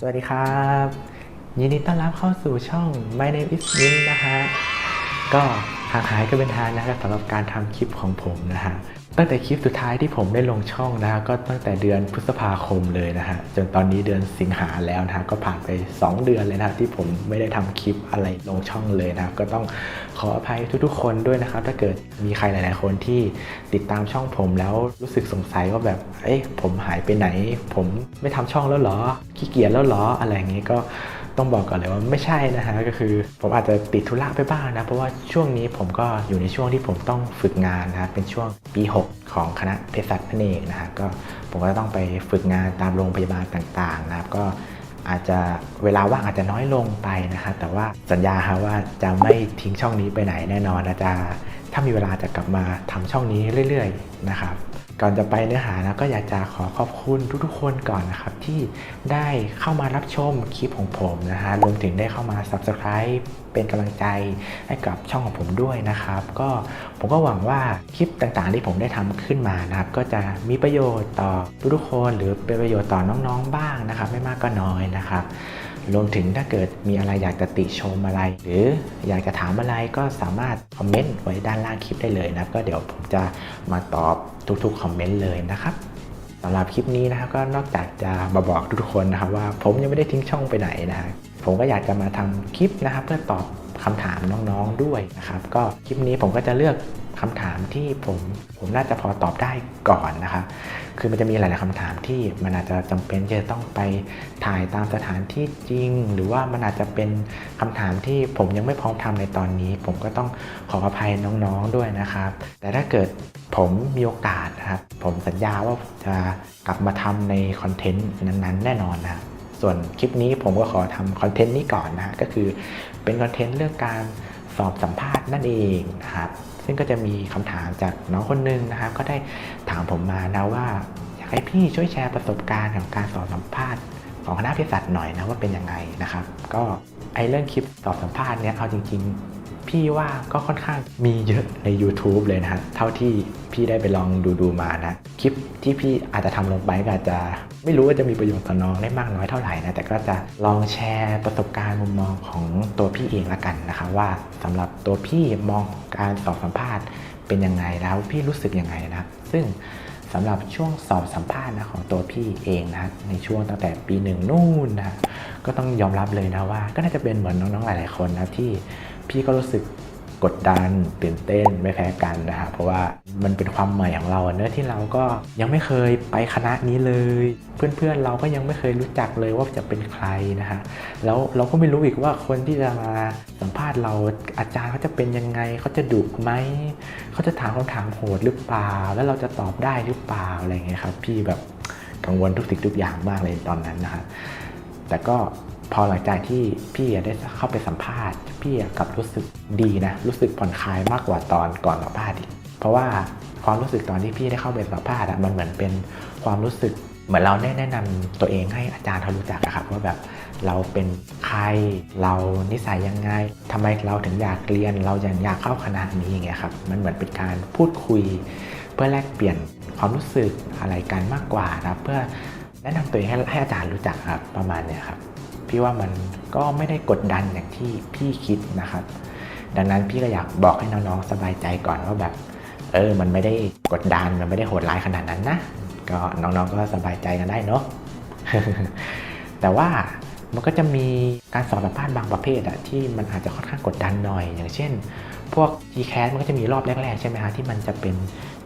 สวัสดีครับ ยินดีต้อนรับเข้าสู่ช่อง My name is Min นะฮะก็ห่างหายก็เป็นทางนะครับสำหรับการทำคลิปของผมนะฮะตั้งแต่คลิปสุดท้ายที่ผมได้ลงช่องนะฮะก็ตั้งแต่เดือนพฤษภาคมเลยนะฮะจนตอนนี้เดือนสิงหาแล้วนะฮะก็ผ่านไป 2 เดือนเลยนะฮะที่ผมไม่ได้ทำคลิปอะไรลงช่องเลยนะครับก็ต้องขออภัยทุกๆ คนด้วยนะครับ ถ้าเกิดมีใครหลาย ๆ คนที่ติดตามช่องผมแล้วรู้สึกสงสัยว่าแบบเอ๊ะผมหายไปไหน ผมไม่ทำช่องแล้วเหรอ ขี้เกียจแล้วหรออะไรอย่างงี้ก็ต้องบอกก่อนเลยว่าไม่ใช่นะฮะก็คือผมอาจจะติดธุระไปบ้างนะ เพราะว่าช่วงนี้ผมก็อยู่ในช่วงที่ผมต้องฝึกงานนะครับเป็นช่วงปี 6 ของคณะเภสัชนั่นเองนะฮะก็ผมก็ต้องไปฝึกงานตามโรงพยาบาลต่างๆนะครับก็อาจจะเวลาว่างอาจจะน้อยลงไปนะครับแต่ว่าสัญญาครว่าจะไม่ทิ้งช่องนี้ไปไหนแน่นอนนะจะถ้ามีเวลาจะกลับมาทำช่องนี้เรื่อย ๆ นะครับ ก่อนจะไปเนื้อหานะก็อยากจะขอขอบคุณทุกๆคนก่อนนะครับ ที่ได้เข้ามารับชมคลิปของผมนะฮะรวมถึงได้เข้ามา Subscribe เป็นกำลังใจให้กับช่องของผมด้วยนะครับ ก็ผมก็หวังว่าคลิปต่างๆที่ผมได้ทำขึ้นมานะครับ ก็จะมีประโยชน์ต่อทุกๆคน หรือเป็นประโยชน์ต่อน้องๆบ้างนะครับ ไม่มากก็น้อยนะครับ รวมถึงถ้าเกิดมีอะไรอยากจะติชมอะไร หรืออยากจะถามอะไรก็สามารถคอมเมนต์ไว้ด้านล่างคลิปได้เลยนะก็เดี๋ยวผมจะมาตอบทุกๆคอมเมนต์เลยนะครับสำหรับคลิปนี้นะครับก็นอกจากจะมาบอกทุกคนนะครับว่าผมยังไม่ได้ทิ้งช่องไปไหนนะฮะผมก็อยากจะมาทำคลิปนะครับเพื่อตอบ คำถามน้องๆด้วยนะครับ ก็คลิปนี้ผมก็จะเลือกคำถามที่ผมผมน่าจะพอตอบได้ก่อนนะครับ คือมันจะมีหลายๆคำถามที่มันอาจจะจำเป็นที่จะต้องไปถ่ายตามสถานที่จริง หรือว่ามันอาจจะเป็นคำถามที่ผมยังไม่พร้อมทำในตอนนี้ ผมก็ต้องขออภัยน้องๆด้วยนะครับ แต่ถ้าเกิดผมมีโอกาสนะครับ ผมสัญญาว่าจะกลับมาทำในคอนเทนต์นั้นๆ แน่นอนนะครับ ส่วนคลิปนี้ผมก็ขอทำคอนเทนต์นี้ก่อนนะฮะก็คือเป็นคอนเทนต์เรื่องการสอบสัมภาษณ์นั่นเองนะครับซึ่งก็จะมีคำถามจากน้องคนหนึงนะครับก็ได้ถามผมมานะว่าอยากให้พี่ช่วยแชร์ประสบการณ์ของการสอบสัมภาษณ์ของคณะเภสัชหน่อยนะว่าเป็นยังไงนะครับ ก็ไอเรื่องคลิปสอบสัมภาษณ์เนี่ยเอาจริง ๆ พี่ว่าก็ค่อนข้างมีเยอะใน YouTube เลยนะฮะเท่าที่พี่ได้ไปลองดูดูมานะ คลิปที่พี่อาจจะทำลงไปก็อาจจะไม่รู้ว่าจะมีประโยชน์ต่อน้องได้มากน้อยเท่าไหร่นะ แต่ก็จะลองแชร์ประสบการณ์มุมมองของตัวพี่เองละกันนะคะว่าสำหรับตัวพี่มองการสอบสัมภาษณ์เป็นยังไงแล้วพี่รู้สึกยังไงนะ ซึ่งสำหรับช่วงสอบสัมภาษณ์นะของตัวพี่เองนะในช่วงตั้งแต่ปีหนึ่งนู่นนะก็ต้องยอมรับเลยนะว่า ก็น่าจะเป็นเหมือนน้องๆหลาย ๆคนนะที่ พี่ก็รู้สึกกดดันตื่นเต้นไม่แพ้กันนะฮะเพราะว่ามันเป็นความใหม่ของเราอะเนอที่เราก็ยังไม่เคยไปคณะนี้เลย เพื่อนๆเราก็ยังไม่เคยรู้จักเลยว่าจะเป็นใครนะฮะแล้วเราก็ไม่รู้อีกว่าคนที่จะมาสัมภาษณ์เราอาจารย์เขาจะเป็นยังไงเขาจะดุไหมเขาจะถามคำถามโหดหรือเปล่า แล้วเราจะตอบได้หรือเปล่าอะไรเงี้ยครับพี่แบบกังวลทุกสิ่งทุกอย่างมากเลยตอนนั้นนะฮะแต่ก็ พอหลังจากที่พี่ได้เข้าไปสัมภาษณ์ พี่กับรู้สึกดีนะ รู้สึกผ่อนคลายมากกว่าตอนก่อนสัมภาษณ์อีกเพราะว่าความรู้สึกตอนที่พี่ได้เข้าไปสัมภาษณ์อะมันเหมือนเป็นความรู้สึกเหมือนเราได้แนะนำตัวเองให้อาจารย์เขารู้จักอะครับว่าแบบเราเป็นใครเรานิสัยยังไงทำไมเราถึงอยากเรียน เรายังอยากเข้าคณะนี้อย่างเงี้ยครับมันเหมือนเป็นการพูดคุย เพื่อแลกเปลี่ยนความรู้สึกอะไรกันมากกว่านะครับเพื่อแนะนำตัวเองให้ให้อาจารย์รู้จักครับประมาณเนี้ยครับ พี่ว่ามันก็ไม่ได้กดดันอย่างที่พี่คิดนะครับ ดังนั้นพี่ก็อยากบอกให้น้องๆสบายใจก่อนว่าแบบ เออ มันไม่ได้กดดันมันไม่ได้โหดร้ายขนาดนั้นนะ ก็น้องๆก็สบายใจกันได้เนาะแต่ว่ามันก็จะมีการสอบสัมภาษณ์บางประเภทอะที่มันอาจจะค่อนข้างกดดันหน่อย อย่างเช่น พวก g c a s มันก็จะมีรอบแรก ๆ ใช่ไหมฮะที่มันจะเป็น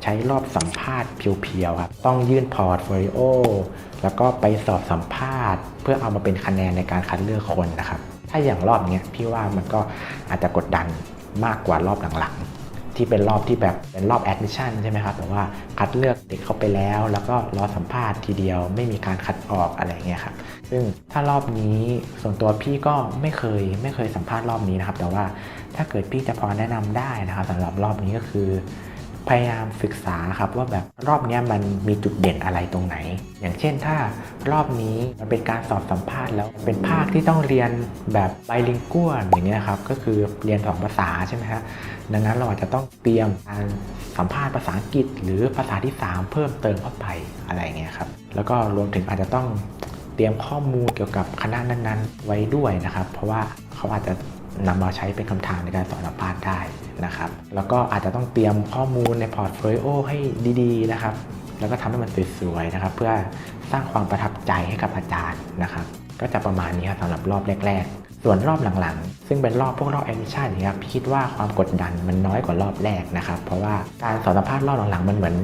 ใช้รอบสัมภาษณ์เพียวๆครับต้องยื่นพอร์ตโฟลิโอ แล้วก็ไปสอบสัมภาษณ์ เพื่อเอามาเป็นคะแนนในการคัดเลือกคนนะครับ ถ้าอย่างรอบนี้พี่ว่ามันก็อาจจะกดดันมากกว่ารอบหลังๆ ที่เป็นรอบที่แบบเป็นรอบแอดมิชชั่นใช่ไหมครับแต่ว่าคัดเลือกเด็กเข้าไปแล้ว แล้วก็รอสัมภาษณ์ทีเดียว ไม่มีการคัดออกอะไรเงี้ยครับซึ่งถ้ารอบนี้ส่วนตัวพี่ก็ไม่เคยไม่เคยสัมภาษณ์รอบนี้นะครับ แต่ว่าถ้าเกิดพี่จะพอแนะนำได้นะครับสำหรับรอบนี้ก็คือ พยายามศึกษาครับว่าแบบรอบนี้มันมีจุดเด่นอะไรตรงไหน อย่างเช่นถ้ารอบนี้มันเป็นการสอบสัมภาษณ์แล้วเป็นภาคที่ต้องเรียนแบบไบลิงกัวอย่างเงี้ยครับก็คือเรียนสองภาษาใช่ไหมฮะดังนั้นเราอาจจะต้องเตรียมการสัมภาษณ์ภาษาอังกฤษ หรือภาษาที่ 3 เพิ่มเติมเข้าไปอะไรเงี้ยครับแล้วก็รวมถึงอาจจะต้องเตรียมข้อมูลเกี่ยวกับคณะนั้น ๆ ไว้ด้วยนะครับ เพราะว่าเขาอาจจะนำมาใช้เป็นคำถามในการสอนสัมภาษณ์ได้ นะครับ แล้วก็อาจจะต้องเตรียมข้อมูลในพอร์ตโฟลิโอให้ดีๆนะครับ แล้วก็ทำให้มันสวยๆนะครับ เพื่อสร้างความประทับใจให้กับอาจารย์นะครับ ก็จะประมาณนี้ครับสำหรับรอบแรก ๆ ส่วนรอบหลังๆ ซึ่งเป็นรอบพวกรอบแอดมิชชั่นนี่ครับพี่คิดว่าความกดดันมันน้อยกว่ารอบแรกนะครับ เพราะว่าการสอบสัมภาษณ์รอบหลังๆมันเหมือน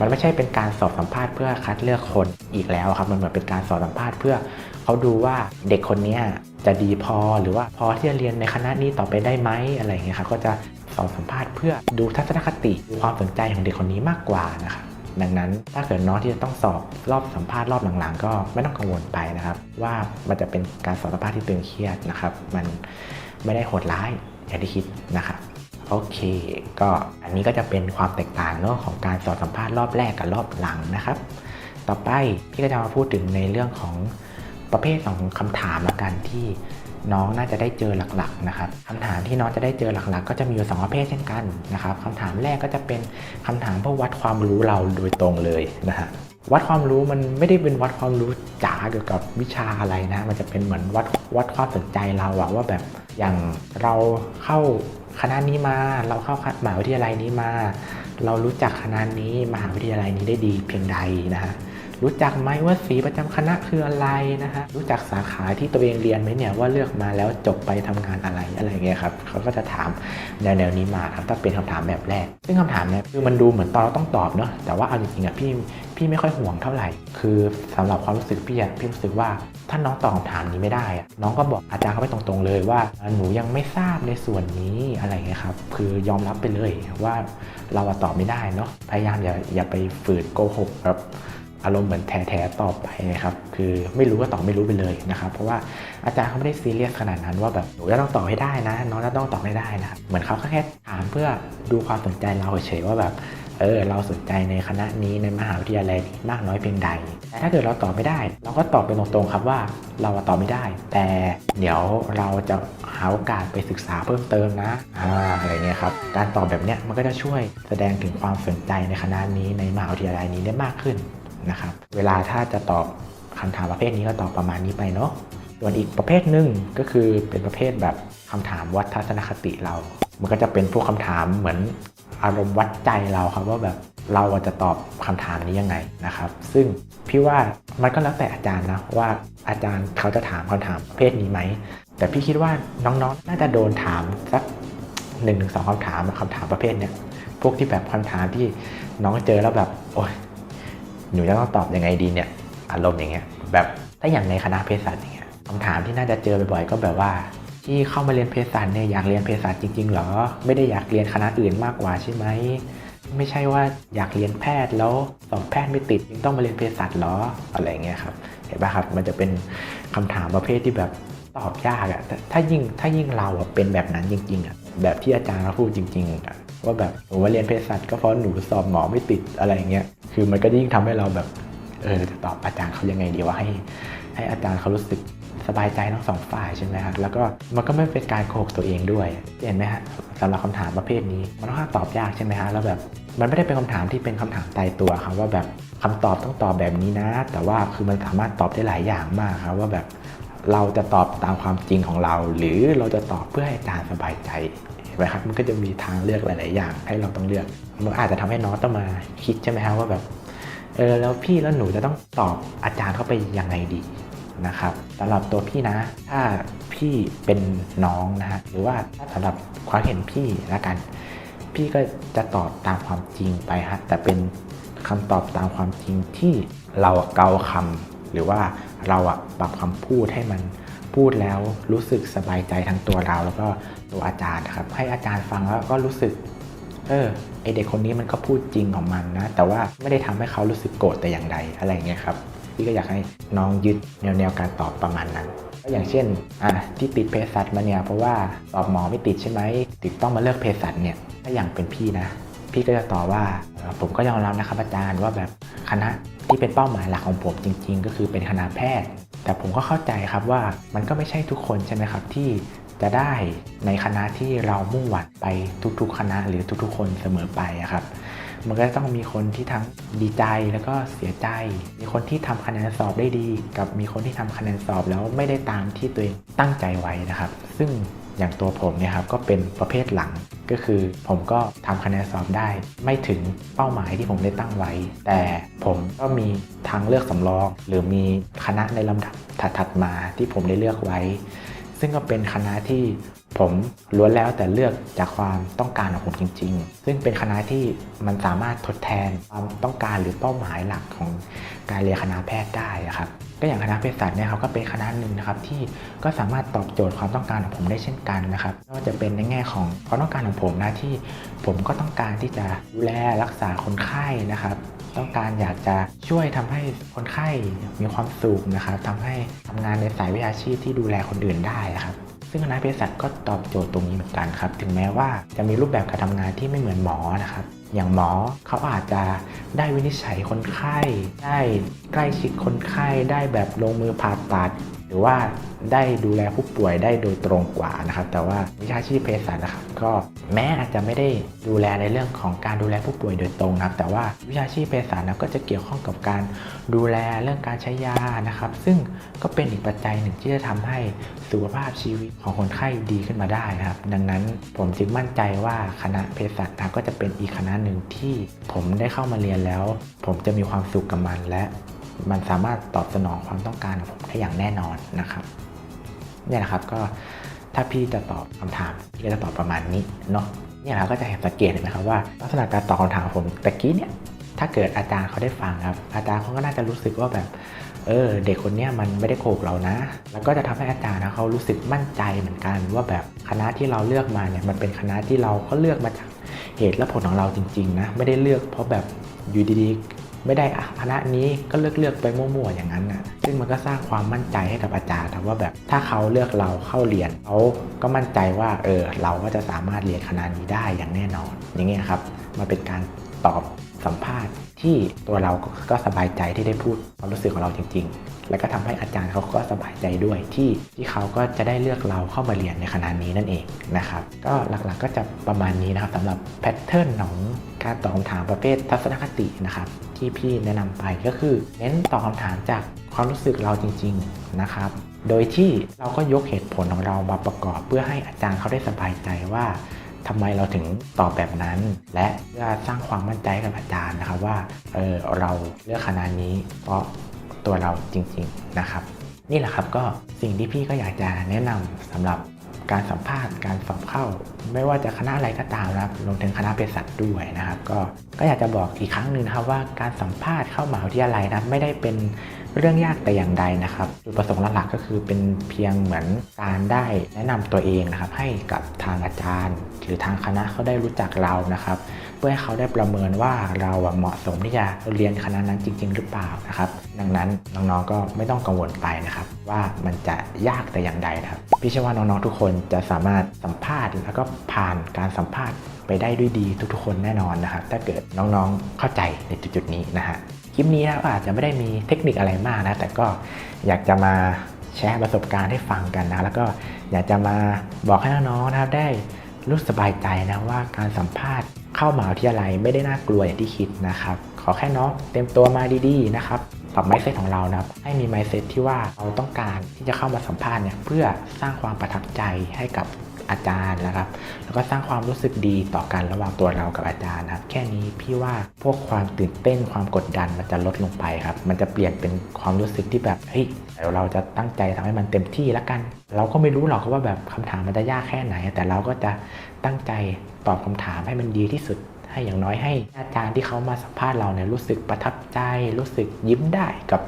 มันไม่ใช่เป็นการสอบสัมภาษณ์เพื่อคัดเลือกคนอีกแล้วครับ มันเหมือนเป็นการสอบสัมภาษณ์เพื่อเขาดูว่าเด็กคนนี้จะดีพอหรือว่าพอที่จะเรียนในคณะนี้ต่อไปได้ไหมอะไรเงี้ยครับก็จะ สอบสัมภาษณ์เพื่อดูทัศนคติความสนใจของเด็กคนนี้มากกว่านะครับดังนั้นถ้าเกิดน้องที่จะต้องสอบรอบสัมภาษณ์รอบหลังๆ ก็ไม่ต้องกังวลไปนะครับ ว่ามันจะเป็นการสอบสัมภาษณ์ที่ตึงเครียดนะครับ มันไม่ได้โหดร้ายอย่างที่คิดนะครับโอเค ก็อันนี้ก็จะเป็นความแตกต่างเนาะของการสอบสัมภาษณ์รอบแรกกับรอบหลังนะครับ ต่อไปพี่ก็จะมาพูดถึงในเรื่องของประเภทของคำถามละกันที่ น้องน่าจะได้เจอหลักๆนะครับคำถามที่น้องจะได้เจอหลักๆ ก็จะมีอยู่สองประเภทเช่นกันนะครับคำถามแรกก็จะเป็นคำถามเพื่อวัดความรู้เราโดยตรงเลยนะฮะวัดความรู้มันไม่ได้เป็นวัดความรู้จ๋าเกี่ยวกับวิชาอะไรนะ มันจะเป็นเหมือนวัดวัดความสนใจเราอะว่าแบบอย่างเราเข้าคณะนี้มา เราเข้ามหาวิทยาลัยนี้มา เรารู้จักคณะนี้มหาวิทยาลัยนี้ได้ดีเพียงใดนะฮะ รู้จักไหมว่าสีประจำคณะคืออะไรนะฮะรู้จักสาขาที่ตัวเองเรียนไหมเนี่ยว่าเลือกมาแล้วจบไปทำงานอะไรอะไรเงี้ยครับเขาก็จะถามแนวแนวนี้มาครับถ้าเป็นคำถามแบบแรก ซึ่งคำถามเนี่ยคือมันดูเหมือนตอนเราต้องตอบเนาะแต่ว่าเอาจริงๆอะพี่พี่ไม่ค่อยห่วงเท่าไหร่ คือสำหรับความรู้สึกพี่อะพี่รู้สึกว่าถ้าน้องตอบคำถามนี้ไม่ได้อะน้องก็บอกอาจารย์เขาไปตรงๆเลยว่า หนูยังไม่ทราบในส่วนนี้อะไรเงี้ยครับคือยอมรับไปเลยว่าเราตอบไม่ได้เนาะพยายามอย่าอย่าไปฝืนโกหกแบบ อารมณ์เหมือนแท้ๆตอบไปนะครับคือไม่รู้ก็ตอบไม่รู้ไปเลยนะครับเพราะว่าอาจารย์เขาไม่ได้ซีเรียสขนาดนั้นว่าแบบหนูจะต้องตอบให้ได้นะ น้องจะต้องตอบให้ได้นะเหมือนเขาแค่ถามเพื่อดูความสนใจเราเฉยว่าแบบเออเราสนใจในคณะนี้ในมหาวิทยาลัยนี้มากน้อยเพียงใด แต่ถ้าเกิดเราตอบไม่ได้ เราก็ตอบไปตรงๆครับว่าเราตอบไม่ได้ แต่เดี๋ยวเราจะหาโอกาสไปศึกษาเพิ่มเติมนะอ่าอะไรเงี้ยครับการตอบแบบเนี้ยมันก็จะช่วยแสดงถึงความสนใจในคณะนี้ในมหาวิทยาลัยนี้ได้มากขึ้น นะครับ เวลาถ้าจะตอบคำถามประเภทนี้ก็ตอบประมาณนี้ไปเนาะ ส่วนอีกประเภทหนึ่งก็คือเป็นประเภทแบบคำถามวัดทัศนคติเรา มันก็จะเป็นพวกคำถามเหมือนอารมณ์วัดใจเราครับว่าแบบเราจะตอบคำถามนี้ยังไงนะครับ ซึ่งพี่ว่ามันก็แล้วแต่อาจารย์นะว่าอาจารย์เขาจะถามคำถามประเภทนี้ไหม แต่พี่คิดว่าน้องๆน่าจะโดนถามสักหนึ่งถึงสองคำถามคำถามประเภทเนี้ยพวกที่แบบคำถามที่น้องเจอแล้วแบบโอ๊ย หนูจะต้องตอบยังไงดีเนี่ย อารมณ์อย่างเงี้ย แบบถ้าอย่างในคณะเภสัชอย่างเงี้ยคำถามที่น่าจะเจอบ่อยๆก็แบบว่า ที่เข้ามาเรียนเภสัชเนี่ยอยากเรียนเภสัชจริง ๆ เหรอ ไม่ได้อยากเรียนคณะอื่นมากกว่าใช่ไหมไม่ใช่ว่าอยากเรียนแพทย์แล้วสอบแพทย์ไม่ติดยังต้องมาเรียนเภสัชเหรออะไรเงี้ยครับเห็นปะครับมันจะเป็นคำถามประเภทที่แบบตอบยากอะถ้ายิ่งถ้ายิ่งเราอะเป็นแบบนั้นจริงๆอะ แบบที่อาจารย์เขาพูดจริงๆอะว่าแบบหนูมาเรียนเภสัชก็เพราะหนูสอบหมอไม่ติดอะไรเงี้ยคือมันก็ยิ่งทำให้เราแบบเออจะตอบอาจารย์เขายังไงดีว่าให้ ให้อาจารย์เขารู้สึกสบายใจทั้งสองฝ่ายใช่ไหมครับแล้วก็มันก็ไม่เป็นการโกหกตัวเองด้วย เห็นไหมฮะสำหรับคำถามประเภทนี้มันค่อนข้างตอบยากใช่ไหมฮะแล้วแบบมันไม่ได้เป็นคำถามที่เป็นคำถามตายตัวครับว่าแบบคำตอบต้องตอบแบบนี้นะ แต่ว่าคือมันสามารถตอบได้หลายอย่างมากครับว่าแบบ เราจะตอบตามความจริงของเรา หรือเราจะตอบเพื่อให้อาจารย์สบายใจเห็นไหมครับมันก็จะมีทางเลือกหลาย ๆ อย่างให้เราต้องเลือก มันอาจจะทำให้น้องต้องมาคิดใช่ไหมครับว่าแบบเออแล้วพี่แล้วหนูจะต้องตอบอาจารย์เข้าไปยังไงดีนะครับสำหรับตัวพี่นะ ถ้าพี่เป็นน้องนะฮะหรือว่าถ้าสำหรับความเห็นพี่ละกัน พี่ก็จะตอบตามความจริงไปฮะแต่เป็นคำตอบตามความจริงที่เราเกาคำ หรือว่าเราอะปรับคำพูดให้มันพูดแล้วรู้สึกสบายใจทั้งตัวเรา แล้วก็ตัวอาจารย์นะครับ ให้อาจารย์ฟังแล้วก็รู้สึก เออไอเด็กคนนี้มันก็พูดจริงของมันนะ แต่ว่าไม่ได้ทำให้เขารู้สึกโกรธแต่อย่างใดอะไรเงี้ยครับพี่ก็อยากให้น้องยึดแนวแนวการตอบประมาณนั้นก็อย่างเช่นอะที่ติดเภสัชมาเนี่ยเพราะว่าสอบหมอไม่ติดใช่ไหมติดต้องมาเลือกเภสัชเนี่ยถ้าอย่างเป็นพี่นะ พี่ก็จะตอบว่าผมก็ยอมรับนะครับอาจารย์ว่าแบบคณะ ที่เป็นเป้าหมายหลักของผมจริง ๆ ก็คือเป็นคณะแพทย์ แต่ผมก็เข้าใจครับว่ามันก็ไม่ใช่ทุกคนใช่ไหมครับที่จะได้ในคณะที่เรามุ่งหวังไปทุกๆ คณะหรือทุกๆ คนเสมอไปครับมันก็ต้องมีคนที่ทั้งดีใจแล้วก็เสียใจ มีคนที่ทำคะแนนสอบได้ดี กับมีคนที่ทำคะแนนสอบแล้วไม่ได้ตามที่ตัวเองตั้งใจไว้นะครับ ซึ่ง อย่างตัวผมเนี่ยครับก็เป็นประเภทหลัง ก็คือผมก็ทำคะแนนสอบได้ ไม่ถึงเป้าหมายที่ผมได้ตั้งไว้ แต่ผมก็มีทางเลือกสำรอง หรือมีคณะในลำดับถัดๆมาที่ผมได้เลือกไว้ ซึ่งก็เป็นคณะที่ ผมล้วนแล้วแต่เลือกจากความต้องการของผมจริง ๆ ซึ่งเป็นคณะที่มันสามารถทดแทนความต้องการหรือเป้าหมายหลักของการเรียนคณะแพทย์ได้ครับก็อย่างคณะเภสัชเนี่ยครับก็เป็นคณะหนึ่งนะครับที่ก็สามารถตอบโจทย์ความต้องการของผมได้เช่นกันนะครับไม่ว่าจะเป็นในแง่ของความต้องการของผมนะที่ผมก็ต้องการที่จะดูแลรักษาคนไข้นะครับ ต้องการอยากจะช่วยทำให้คนไข้มีความสุขนะครับทำให้ทำงานในสายวิชาชีพที่ดูแลคนอื่นได้ครับ ซึ่งคณะเภสัชก็ตอบโจทย์ตรงนี้เหมือนกันครับ ถึงแม้ว่าจะมีรูปแบบการทำงานที่ไม่เหมือนหมอนะครับ อย่างหมอเขาอาจจะได้วินิจฉัยคนไข้ ได้ใกล้ชิดคนไข้ ได้แบบลงมือผ่าตัด รือว่าได้ดูแลผู้ป่วยได้โดยตรงกว่านะครับ แต่ว่าวิชาชีพเภสัชนะครับ ก็แม้อาจจะไม่ได้ดูแลในเรื่องของการดูแลผู้ป่วยโดยตรงนะครับ แต่ว่าวิชาชีพเภสัชนะก็จะเกี่ยวข้องกับการดูแลเรื่องการใช้ยานะครับ ซึ่งก็เป็นอีกปัจจัยหนึ่งที่จะทำให้สุขภาพชีวิตของคนไข้ดีขึ้นมาได้นะครับ ดังนั้นผมจึงมั่นใจว่าคณะเภสัชนะก็จะเป็นอีกคณะหนึ่งที่ผมได้เข้ามาเรียนแล้ว ผมจะมีความสุขกับมันและ มันสามารถตอบสนองความต้องการของผมได้อย่างแน่นอนนะครับเนี่ยนะครับก็ถ้าพี่จะตอบคำถามพี่ก็จะตอบประมาณนี้เนาะเนี่ยเราก็จะเห็นสังเกตเห็นไหมครับว่าลักษณะการตอบคำถามของผมตะกี้เนี่ยถ้าเกิดอาจารย์เขาได้ฟังครับ อาจารย์เขาก็น่าจะรู้สึกว่าแบบเออเด็กคนนี้มันไม่ได้โกหกเรานะ แล้วก็จะทำให้อาจารย์นะเขารู้สึกมั่นใจเหมือนกัน ว่าแบบคณะที่เราเลือกมาเนี่ยมันเป็นคณะที่เราก็เลือกมาจากเหตุและผลของเราจริงๆนะไม่ได้เลือกเพราะแบบอยู่ดีๆ ไม่ได้อะคณะนี้ก็เลือกเลือกไปมั่วๆอย่างนั้นนะซึ่งมันก็สร้างความมั่นใจให้กับอาจารย์ว่าแบบถ้าเขาเลือกเราเข้าเรียนเขาก็มั่นใจว่าเออเราก็จะสามารถเรียนคณะนี้ได้อย่างแน่นอน อย่างเงี้ยครับมันเป็นการ ตอบสัมภาษณ์ ที่ตัวเราก็สบายใจที่ได้พูดความรู้สึกของเราจริง ๆ แล้วก็ทำให้อาจารย์เขาก็สบายใจด้วยที่ที่เขาก็จะได้เลือกเราเข้ามาเรียนในคณะนี้นั่นเองนะครับก็หลักๆก็จะประมาณนี้นะครับสำหรับแพทเทิร์นของการตอบคำถามประเภททัศนคตินะครับที่พี่แนะนำไปก็คือ เน้นตอบคำถามจากความรู้สึกเราจริง ๆนะครับ โดยที่เราก็ยกเหตุผลของเรามาประกอบเพื่อให้อาจารย์เขาได้สบายใจว่า ทำไมเราถึงตอบแบบนั้น และเพื่อสร้างความมั่นใจกับอาจารย์นะครับว่าเออเราเลือกคณะนี้เพราะตัวเราจริง ๆนะครับ นี่แหละครับก็สิ่งที่พี่ก็อยากจะแนะนำสำหรับการสัมภาษณ์การสอบเข้า ไม่ว่าจะคณะอะไรก็ตามนะครับรวมถึงคณะเภสัชด้วยนะครับ ก็ก็อยากจะบอกอีกครั้งหนึ่งนะครับว่าการสัมภาษณ์เข้ามหาวิทยาลัยนะไม่ได้เป็น เรื่องยากแต่อย่างใดนะครับ จุดประสงค์หลักๆก็คือเป็นเพียงเหมือนการได้แนะนำตัวเองนะครับ ให้กับทางอาจารย์ หรือทางคณะเขาได้รู้จักเรานะครับ เพื่อให้เขาได้ประเมินว่าเราเหมาะสมที่จะเรียนคณะนั้นจริง ๆ หรือเปล่านะครับ ดังนั้นน้องๆก็ไม่ต้องกังวลไปนะครับ ว่ามันจะยากแต่อย่างใดนะครับพี่เชื่อว่าน้องๆทุกคนจะสามารถสัมภาษณ์แล้วก็ผ่านการสัมภาษณ์ไปได้ด้วยดีทุกๆคนแน่นอนนะครับ ถ้าเกิดน้องๆเข้าใจในจุดๆนี้นะฮะ คลิปนี้นะอาจจะไม่ได้มีเทคนิคอะไรมากนะ แต่ก็อยากจะมาแชร์ประสบการณ์ให้ฟังกันนะ แล้วก็อยากจะมาบอกให้น้องๆนะครับได้รู้สบายใจนะว่าการสัมภาษณ์เข้ามหาวิทยาลัยไม่ได้น่ากลัวอย่างที่คิดนะครับ ขอแค่น้องเตรียมตัวมาดีๆนะครับปรับไมเซตของเรานะครับให้มีไมเซตที่ว่าเราต้องการที่จะเข้ามาสัมภาษณ์เนี่ยเพื่อสร้างความประทับใจให้กับ อาจารย์นะครับ แล้วก็สร้างความรู้สึกดีต่อกันระหว่างตัวเรากับอาจารย์นะครับ แค่นี้พี่ว่าพวกความตื่นเต้นความกดดันมันจะลดลงไปครับ มันจะเปลี่ยนเป็นความรู้สึกที่แบบเฮ้ยเราจะตั้งใจทำให้มันเต็มที่แล้วกัน เราก็ไม่รู้หรอกว่าแบบคำถามมันจะยากแค่ไหน แต่เราก็จะตั้งใจตอบคำถามให้มันดีที่สุดให้อย่างน้อยให้อาจารย์ที่เขามาสัมภาษณ์เราเนี่ยรู้สึกประทับใจ รู้สึกยิ้มได้กับ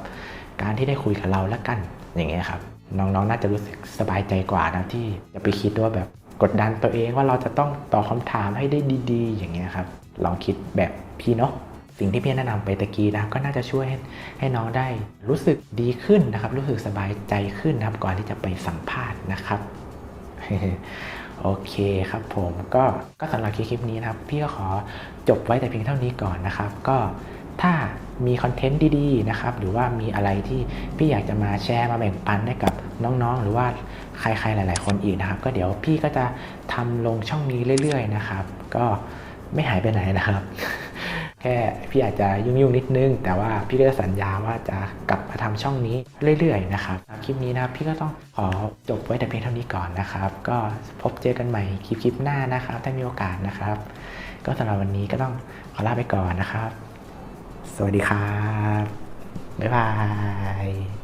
การที่ได้คุยกับเราแล้วกันอย่างเงี้ยครับ น้องๆน่าจะรู้สึกสบายใจกว่านะที่จะไปคิดว่าแบบกดดันตัวเองว่าเราจะต้องตอบคำถามให้ได้ดี ๆ อย่างเงี้ยครับลองคิดแบบพี่เนาะสิ่งที่พี่แนะนำไปตะกี้นะก็น่าจะช่วยให้ให้น้องได้รู้สึกดีขึ้นนะครับ รู้สึกสบายใจขึ้นนะครับก่อนที่จะไปสัมภาษณ์นะครับโอเคครับผมก็ก็สำหรับคลิปนี้นะครับ พี่ก็ขอจบไว้แต่เพียงเท่านี้ก่อนนะครับ ก็ถ้า มีคอนเทนต์ดีๆนะครับหรือว่ามีอะไรที่พี่อยากจะมาแชร์มาแบ่งปันให้กับน้องๆ หรือว่าใครๆหลาย ๆ คนอีกนะครับ ก็เดี๋ยวพี่ก็จะทำลงช่องนี้เรื่อย ๆ นะครับ ก็ไม่หายไปไหนนะครับ แค่พี่อาจจะยุ่งๆนิดนึง แต่ว่าพี่ก็สัญญาว่าจะกลับมาทำช่องนี้เรื่อยๆนะครับคลิปนี้นะครับพี่ก็ต้องขอจบไว้แต่เพียงเท่านี้ก่อนนะครับ ก็พบเจอกันใหม่คลิปคลิปหน้านะครับ ถ้ามีโอกาสนะครับ ก็สำหรับวันนี้ก็ต้องขอลาไปก่อนนะครับ สวัสดีครับ บ๊ายบาย